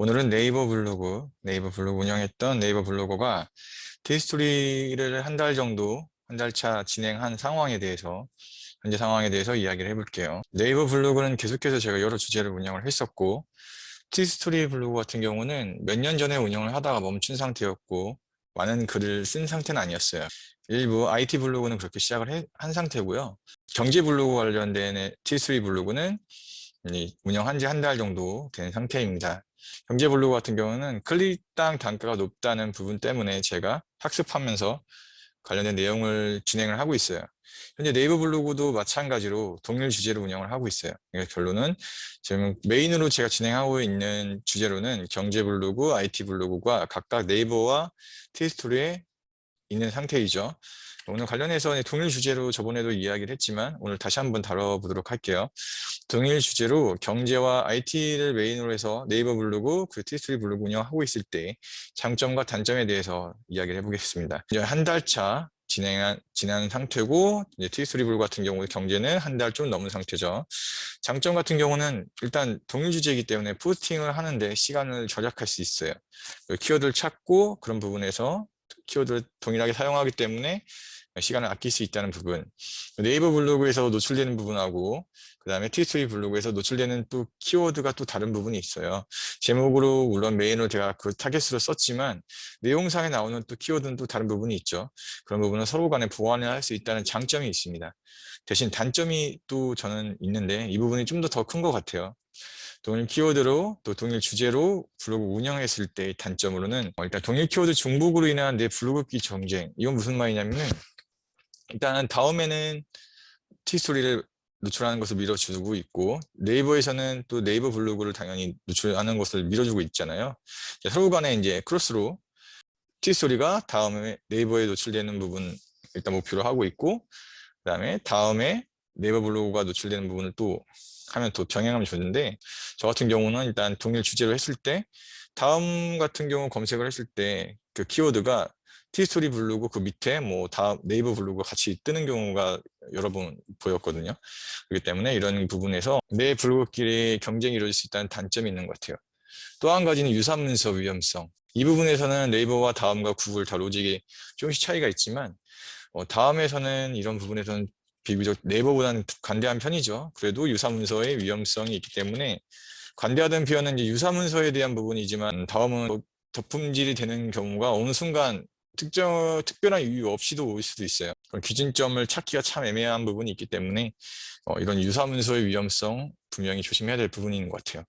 오늘은 네이버 블로그, 네이버 블로그 운영했던 네이버 블로거가 데이스토리를 한 달 정도, 한 달 차 진행한 상황에 대해서, 현재 상황에 대해서 이야기를 해볼게요. 네이버 블로그는 계속해서 제가 여러 주제를 운영을 했었고, 티스토리 블로그 같은 경우는 몇 년 전에 운영을 하다가 멈춘 상태였고, 많은 글을 쓴 상태는 아니었어요. 일부 IT 블로그는 그렇게 시작을 해- 한 상태고요. 경제 블로그 관련된 T3 블로그는 이 운영한 지 한 달 정도 된 상태입니다. 경제 블로그 같은 경우는 클릭당 단가가 높다는 부분 때문에 제가 학습하면서 관련된 내용을 진행을 하고 있어요. 현재 네이버 블로그도 마찬가지로 동일 주제로 운영을 하고 있어요. 그러니까 결론은 지금 메인으로 제가 진행하고 있는 주제로는 경제 블로그, IT 블로그가 각각 네이버와 티스토리에 있는 상태이죠. 오늘 관련해서 동일 주제로 저번에도 이야기를 했지만 오늘 다시 한번 다뤄보도록 할게요. 동일 주제로 경제와 IT를 메인으로 해서 네이버 블로그, 그 티스토리 블로그 운영하고 있을 때 장점과 단점에 대해서 이야기를 해보겠습니다. 이제 한 달 차 진행한, 지난 상태고, 이제 티스토리 블로그 같은 경우 경제는 한 달 좀 넘은 상태죠. 장점 같은 경우는 일단 동일 주제이기 때문에 포스팅을 하는데 시간을 절약할 수 있어요. 그 키워드를 찾고 그런 부분에서 키워드를 동일하게 사용하기 때문에 시간을 아낄 수 있다는 부분. 네이버 블로그에서 노출되는 부분하고 그 다음에 T3 블로그에서 노출되는 또 키워드가 또 다른 부분이 있어요. 제목으로 물론 메인으로 제가 그 타겟으로 썼지만 내용상에 나오는 또 키워드는 또 다른 부분이 있죠. 그런 부분은 서로 간에 보완을 할 수 있다는 장점이 있습니다. 대신 단점이 또 저는 있는데 이 부분이 좀 더 더 큰 것 같아요. 동일 키워드로 또 동일 주제로 블로그 운영했을 때의 단점으로는 어, 일단 동일 키워드 중복으로 인한 내 블로그 기 경쟁 이건 무슨 말이냐면은 일단은 다음에는 티스토리를 노출하는 것을 밀어주고 있고 네이버에서는 또 네이버 블로그를 당연히 노출하는 것을 밀어주고 있잖아요. 서로 간에 이제 크로스로 티스토리가 다음에 네이버에 노출되는 부분 일단 목표로 하고 있고 그 다음에 다음에 네이버 블로그가 노출되는 부분을 또 하면 또 병행하면 좋은데 저 같은 경우는 일단 동일 주제로 했을 때 다음 같은 경우 검색을 했을 때 그 키워드가 티스토리 블로그 그 밑에 뭐다 네이버 블로그 같이 뜨는 경우가 여러 번 보였거든요. 그렇기 때문에 이런 부분에서 내 블로그끼리 경쟁이 이루어질 수 있다는 단점이 있는 것 같아요. 또 한 가지는 유사문서 위험성. 이 부분에서는 네이버와 다음과 구글 다 로직이 조금씩 차이가 있지만 어, 다음에서는 이런 부분에서는 비교적 네이버보다는 관대한 편이죠. 그래도 유사문서의 위험성이 있기 때문에 관대하다는 표현은 이제 유사문서에 대한 부분이지만 다음은 뭐 덧품질이 되는 경우가 어느 순간 특정 특별한 이유 없이도 올 수도 있어요. 그런 기준점을 찾기가 참 애매한 부분이 있기 때문에 어, 이런 유사문서의 위험성 분명히 조심해야 될 있는 것 같아요.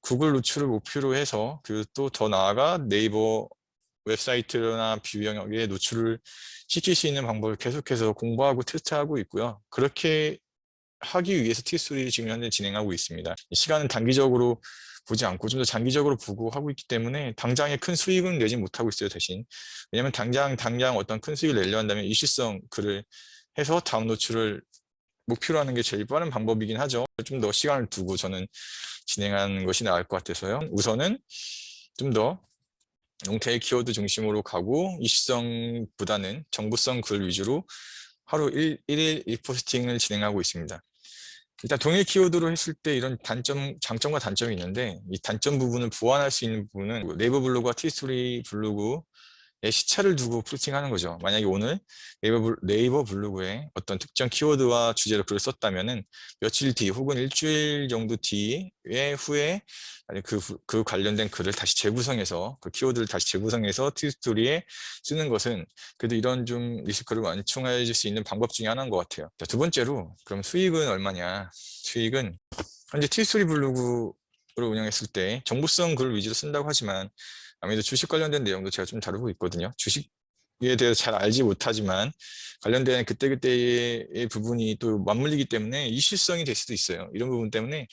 구글 노출을 목표로 해서 그또더 나아가 네이버 웹사이트나 뷰 영역에 노출을 시킬 수 있는 방법을 계속해서 공부하고 테스트하고 있고요. 그렇게 하기 위해서 티스토리를 지금 현재 진행하고 있습니다. 시간은 단기적으로 보지 않고 좀 더 장기적으로 보고 하고 있기 때문에 당장에 큰 수익은 내지 못하고 있어요 대신. 왜냐하면 당장 당장 어떤 큰 수익을 내려 한다면 이슈성 글을 해서 다음 노출을 목표로 하는 게 제일 빠른 방법이긴 하죠. 좀 더 시간을 두고 저는 진행하는 것이 나을 것 같아서요. 우선은 좀더 롱테일 키워드 중심으로 가고 이슈성보다는 정보성 글 위주로 하루 1, 일일 1포스팅을 진행하고 있습니다. 일단 동일 키워드로 했을 때 이런 단점, 장점과 단점이 있는데 이 단점 부분을 보완할 수 있는 부분은 네이버 블로그와 티스토리 블로그의 시차를 두고 포스팅하는 거죠. 만약에 오늘 네이버, 블- 네이버 블로그에 어떤 특정 키워드와 주제로 글을 썼다면 은 며칠 뒤 혹은 일주일 정도 뒤에 후에 그, 부- 그 관련된 글을 다시 재구성해서 그 키워드를 다시 재구성해서 티스토리에 쓰는 것은 그래도 이런 좀 리스크를 완충해 줄수 있는 방법 중에 하나인 것 같아요. 자, 두 번째로 그럼 수익은 얼마냐? 수익은 현재 티스토리 블로그로 운영했을 때 정보성 글을 위주로 쓴다고 하지만 아무래도 주식 관련된 내용도 제가 좀 다루고 있거든요. 주식에 대해서 잘 알지 못하지만 관련된 그때그때의 부분이 또 맞물리기 때문에 이슈성이 될 수도 있어요. 이런 부분 때문에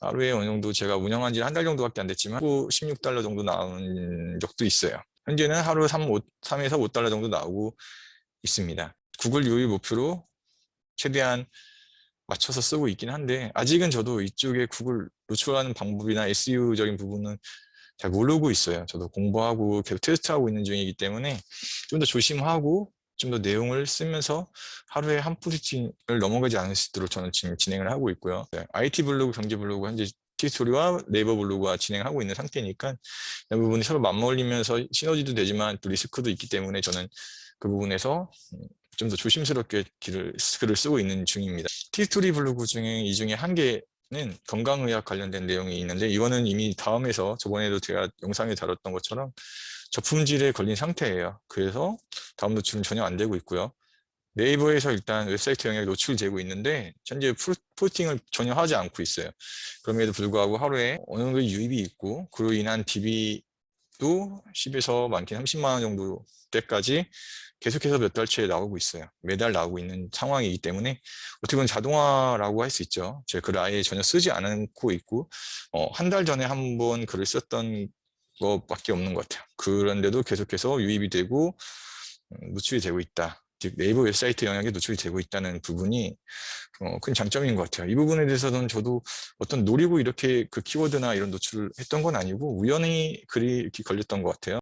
하루에 어느 정도 제가 운영한 지 한 달 정도밖에 안 됐지만 16달러 정도 나온 적도 있어요. 현재는 하루 3, 5, 3에서 5달러 정도 나오고 있습니다. 구글 요일 목표로 최대한 맞춰서 쓰고 있긴 한데 아직은 저도 이쪽에 구글 노출하는 방법이나 SEO적인 부분은 잘 모르고 있어요. 저도 공부하고 계속 테스트하고 있는 중이기 때문에 좀 더 조심하고 좀 더 내용을 쓰면서 하루에 한 포스팅을 넘어가지 않을 수 있도록 저는 지금 진행을 하고 있고요. 네, IT 블로그, 경제 블로그 현재 티스토리와 네이버 블로그가 진행하고 있는 상태니까 이 부분이 서로 맞물리면서 시너지도 되지만 또 리스크도 있기 때문에 저는 그 부분에서 좀 더 조심스럽게 글을 쓰고 있는 중입니다. 티스토리 블로그 중에 이 중에 한 개 는 건강의학 관련된 내용이 있는데 이거는 이미 다음에서 저번에도 제가 영상에 다뤘던 것처럼 저품질에 걸린 상태예요. 그래서 다음 노출은 전혀 안 되고 있고요. 네이버에서 일단 웹사이트 영역이 노출되고 있는데 현재 풀- 포스팅을 전혀 하지 않고 있어요. 그럼에도 불구하고 하루에 어느 정도 유입이 있고 그로 인한 DB 도 10에서 많게 30만 원 정도 때까지 계속해서 몇 달치에 나오고 있어요. 매달 나오고 있는 상황이기 때문에 어떻게 보면 자동화라고 할 수 있죠. 제가 글을 아예 전혀 쓰지 않고 있고 어, 한 달 전에 한 번 글을 썼던 것밖에 없는 것 같아요. 그런데도 계속해서 유입이 되고 음, 노출이 되고 있다. 즉 네이버 웹사이트 영역에 노출이 되고 있다는 부분이 어, 큰 장점인 것 같아요. 이 부분에 대해서는 저도 어떤 노리고 이렇게 그 키워드나 이런 노출을 했던 건 아니고 우연히 글이 이렇게 걸렸던 것 같아요.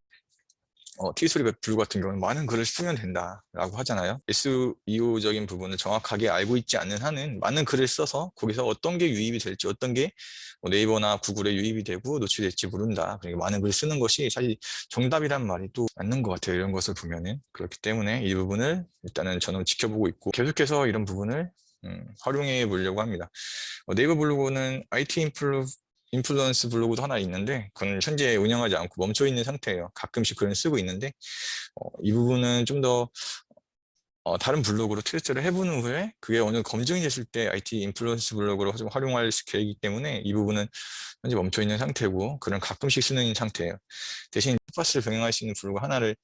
어, 티소리 블루 같은 경우는 많은 글을 쓰면 된다라고 하잖아요. SEO적인 부분을 정확하게 알고 있지 않는 한은 많은 글을 써서 거기서 어떤 게 유입이 될지 어떤 게뭐 네이버나 구글에 유입이 되고 노출될지 모른다. 그러니까 많은 글을 쓰는 것이 사실 정답이란 말이 또 맞는 것 같아요. 이런 것을 보면은 그렇기 때문에 이 부분을 일단은 저는 지켜보고 있고 계속해서 이런 부분을 음, 활용해 보려고 합니다. 어, 네이버 블로그는 IT 인플루 인플루언스 블로그도 하나 있는데 그건 현재 운영하지 않고 멈춰 있는 상태예요. 가끔씩 글을 쓰고 있는데 어, 이 부분은 좀더 어, 다른 블로그로 테스트를 해보는 후에 그게 어느 검증이 됐을 때 IT 인플루언스 블로그로 좀 활용할 계획이기 때문에 이 부분은 현재 멈춰 있는 상태고 그런 가끔씩 쓰는 상태예요. 대신 파스를 병행할 수 있는 블로그 하나를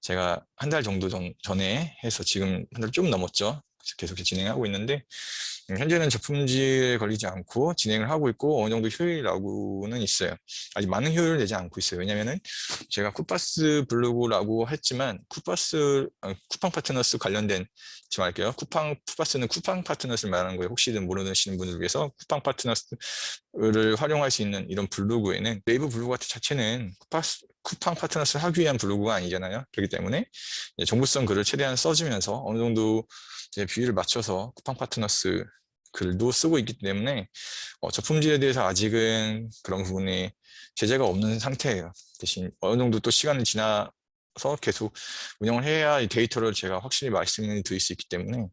제가 한 달 정도 전, 전에 해서 지금 한 달 좀 넘었죠. 계속 진행하고 있는데 음, 현재는 제품질에 걸리지 않고 진행을 하고 있고 어느 정도 효율이 나고는 있어요. 아직 많은 효율을 내지 않고 있어요. 왜냐면은 제가 쿠파스 블로그라고 했지만 쿠파스 아, 쿠팡 파트너스 관련된 지금 할게요. 쿠팡 쿠파스는 쿠팡 파트너스를 말하는 거예요. 혹시든 모르시는 분들 위해서 쿠팡 파트너스를 활용할 수 있는 이런 블로그에는 네이버 블로그 같은 자체는 쿠파스 쿠팡 파트너스를 하기 위한 블로그가 아니잖아요. 그렇기 때문에 정보성 글을 최대한 써주면서 어느 정도 비율을 맞춰서 쿠팡 파트너스 글도 쓰고 있기 때문에 어, 저품질에 대해서 아직은 그런 부분에 제재가 없는 상태예요. 대신 어느 정도 또 시간이 지나 서 계속 운영을 해야 이 데이터를 제가 확실히 말씀을 드릴 수 있기 때문에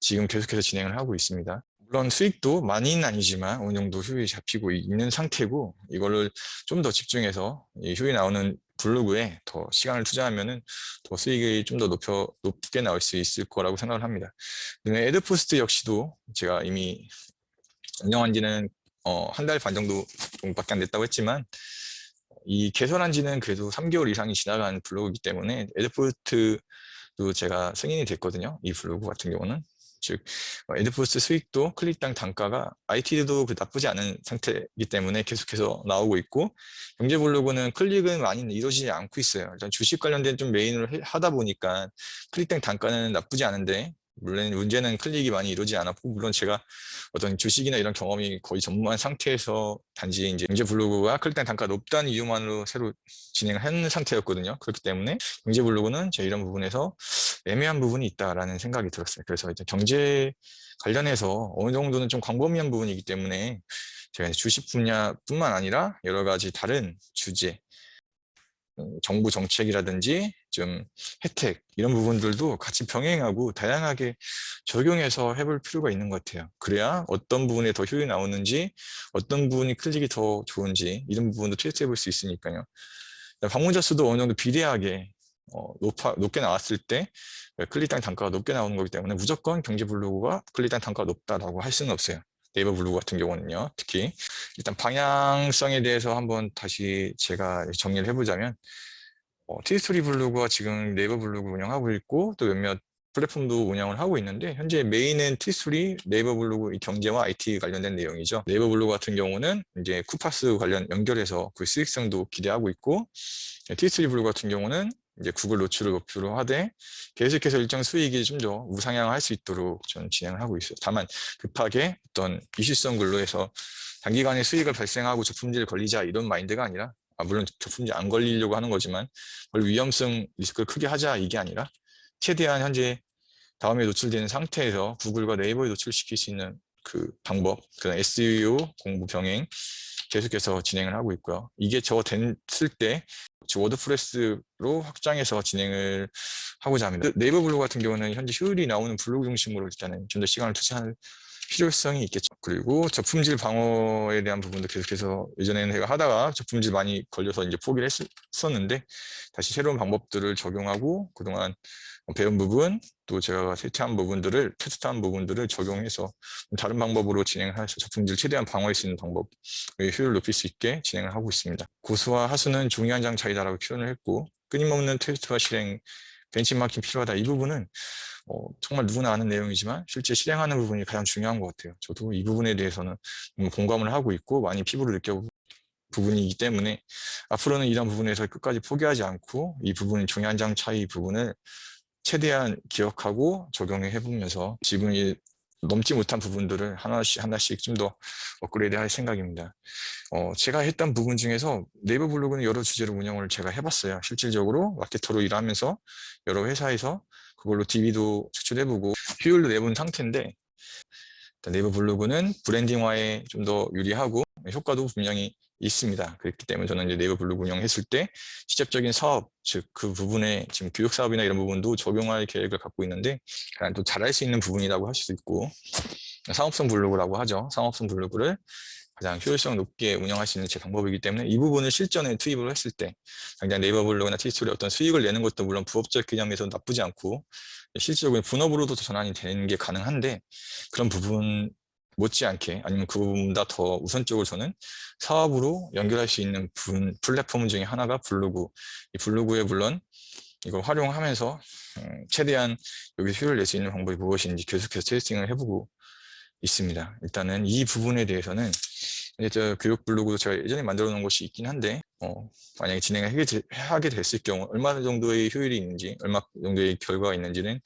지금 계속해서 진행을 하고 있습니다. 물론 수익도 많이는 아니지만 어느 정도 효율이 잡히고 있는 상태고 이거를 좀 더 집중해서 이 효율이 나오는 블로그에 더 시간을 투자하면 은 더 수익이 좀 더 높여 높게 나올 수 있을 거라고 생각을 합니다. 그다음에 에드포스트 역시도 제가 이미 운영한 지는 어, 한 달 반 정도 정도밖에 안 됐다고 했지만 이 개설한 지는 그래도 3개월 이상이 지나간 블로그이기 때문에 에드포스트도 제가 승인이 됐거든요. 이 블로그 같은 경우는 즉 어, 에드포스트 수익도 클릭당 단가가 IT도 그 나쁘지 않은 상태이기 때문에 계속해서 나오고 있고 경제 블로그는 클릭은 많이 이루어지지 않고 있어요. 일단 주식 관련된 좀 메인을 해- 하다 보니까 클릭당 단가는 나쁘지 않은데 물론 문제는 클릭이 많이 이루어지지 않았고 물론 제가 어떤 주식이나 이런 경험이 거의 전무한 상태에서 단지 이제 경제 블로그가 클릭당 단가가 높다는 이유만으로 새로 진행을 한 상태였거든요. 그렇기 때문에 경제 블로그는 제 이런 부분에서 애매한 부분이 있다라는 생각이 들었어요. 그래서 이제 경제 관련해서 어느 정도는 좀 광범위한 부분이기 때문에 제가 주식 분야뿐만 아니라 여러 가지 다른 주제, 음, 정부 정책이라든지 좀 혜택 이런 부분들도 같이 병행하고 다양하게 적용해서 해볼 필요가 있는 것 같아요. 그래야 어떤 부분에 더 효율이 나오는지 어떤 부분이 클릭이 더 좋은지 이런 부분도 테스트 해 볼 수 있으니까요. 방문자 수도 어느 정도 비례하게 어, 높아, 높게 나왔을 때 클릭당 단가가 높게 나오는 거기 때문에 무조건 경제 블로그가 클릭당 단가가 높다라고 할 수는 없어요. 네이버 블로그 같은 경우는요. 특히 일단 방향성에 대해서 한번 다시 제가 정리를 해보자면 어, 티스토리 블로그가 지금 네이버 블로그 운영하고 있고 또 몇몇 플랫폼도 운영을 하고 있는데 현재 메인은 티스토리, 네이버 블로그 이 경제와 IT 관련된 내용이죠. 네이버 블로그 같은 경우는 이제 쿠파스 관련 연결해서 그 수익성도 기대하고 있고 티스토리 블로그 같은 경우는 이제 구글 노출을 목표로 하되 계속해서 일정 수익이 좀 더 우상향할 수 있도록 저는 진행을 하고 있어요. 다만 급하게 어떤 이슈성 글로 해서 단기간에 수익을 발생하고 저품질 걸리자 이런 마인드가 아니라 아, 물론 저품질 안 걸리려고 하는 거지만 별 위험성 리스크를 크게 하자 이게 아니라 최대한 현재 다음에 노출되는 상태에서 구글과 네이버에 노출시킬 수 있는 그 방법, 그 SEO 공부 병행 계속해서 진행을 하고 있고요. 이게 저 됐을 때 워드프레스로 확장해서 진행을 하고자 합니다. 네이버 블로그 같은 경우는 현재 효율이 나오는 블로그 중심으로 일단은 좀 더 시간을 투자할 필요성이 있겠죠. 그리고 저품질 방어에 대한 부분도 계속해서 예전에는 제가 하다가 저품질 많이 걸려서 이제 포기를 했었는데 다시 새로운 방법들을 적용하고 그동안 배운 부분 또 제가 세팅한 부분들을 테스트한 부분들을 적용해서 다른 방법으로 진행을 해서 저품질 최대한 방어할 수 있는 방법 효율을 높일 수 있게 진행을 하고 있습니다. 고수와 하수는 종이 한 장 차이다라고 표현을 했고 끊임없는 테스트와 실행 벤치마킹 필요하다 이 부분은 어, 정말 누구나 아는 내용이지만 실제 실행하는 부분이 가장 중요한 것 같아요. 저도 이 부분에 대해서는 음, 공감을 하고 있고 많이 피부로 느껴보고 부분이기 때문에 앞으로는 이런 부분에서 끝까지 포기하지 않고 이 부분 종이 한장 차이 부분을 최대한 기억하고 적용해 보면서 지금이 넘지 못한 부분들을 하나씩 하나씩 좀 더 업그레이드 할 생각입니다. 어, 제가 했던 부분 중에서 네이버 블로그는 여러 주제로 운영을 제가 해봤어요. 실질적으로 마케터로 일하면서 여러 회사에서 그걸로 DB도 추출해보고 효율도 내본 상태인데 네이버 블로그는 브랜딩화에 좀 더 유리하고 효과도 분명히 있습니다. 그렇기 때문에 저는 이제 네이버 블로그 운영했을 때 직접적인 사업, 즉 그 부분에 지금 교육 사업이나 이런 부분도 적용할 계획을 갖고 있는데 그냥 또 잘할 수 있는 부분이라고 할 수도 있고 상업성 블로그라고 하죠. 상업성 블로그를 가장 효율성 높게 운영할 수 있는 제 방법이기 때문에 이 부분을 실전에 투입을 했을 때 당장 네이버 블로그나 티스토리 어떤 수익을 내는 것도 물론 부업적 개념에서 나쁘지 않고 실질적으로 분업으로도 전환이 되는 게 가능한데 그런 부분 못지않게 아니면 그 부분보다 더 우선적으로 저는 사업으로 연결할 수 있는 분, 플랫폼 중에 하나가 블로그. 이 블로그에 물론 이걸 활용하면서 음, 최대한 여기서 효율을 낼 수 있는 방법이 무엇인지 계속해서 테스팅을 해보고 있습니다. 일단은 이 부분에 대해서는 이제 저 교육 블로그도 제가 예전에 만들어 놓은 것이 있긴 한데 어, 만약에 진행을 하게, 됐을 경우 얼마나 정도의 효율이 있는지 얼마 정도의 결과가 있는지는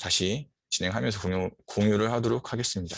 다시 진행하면서 공유, 공유를 하도록 하겠습니다.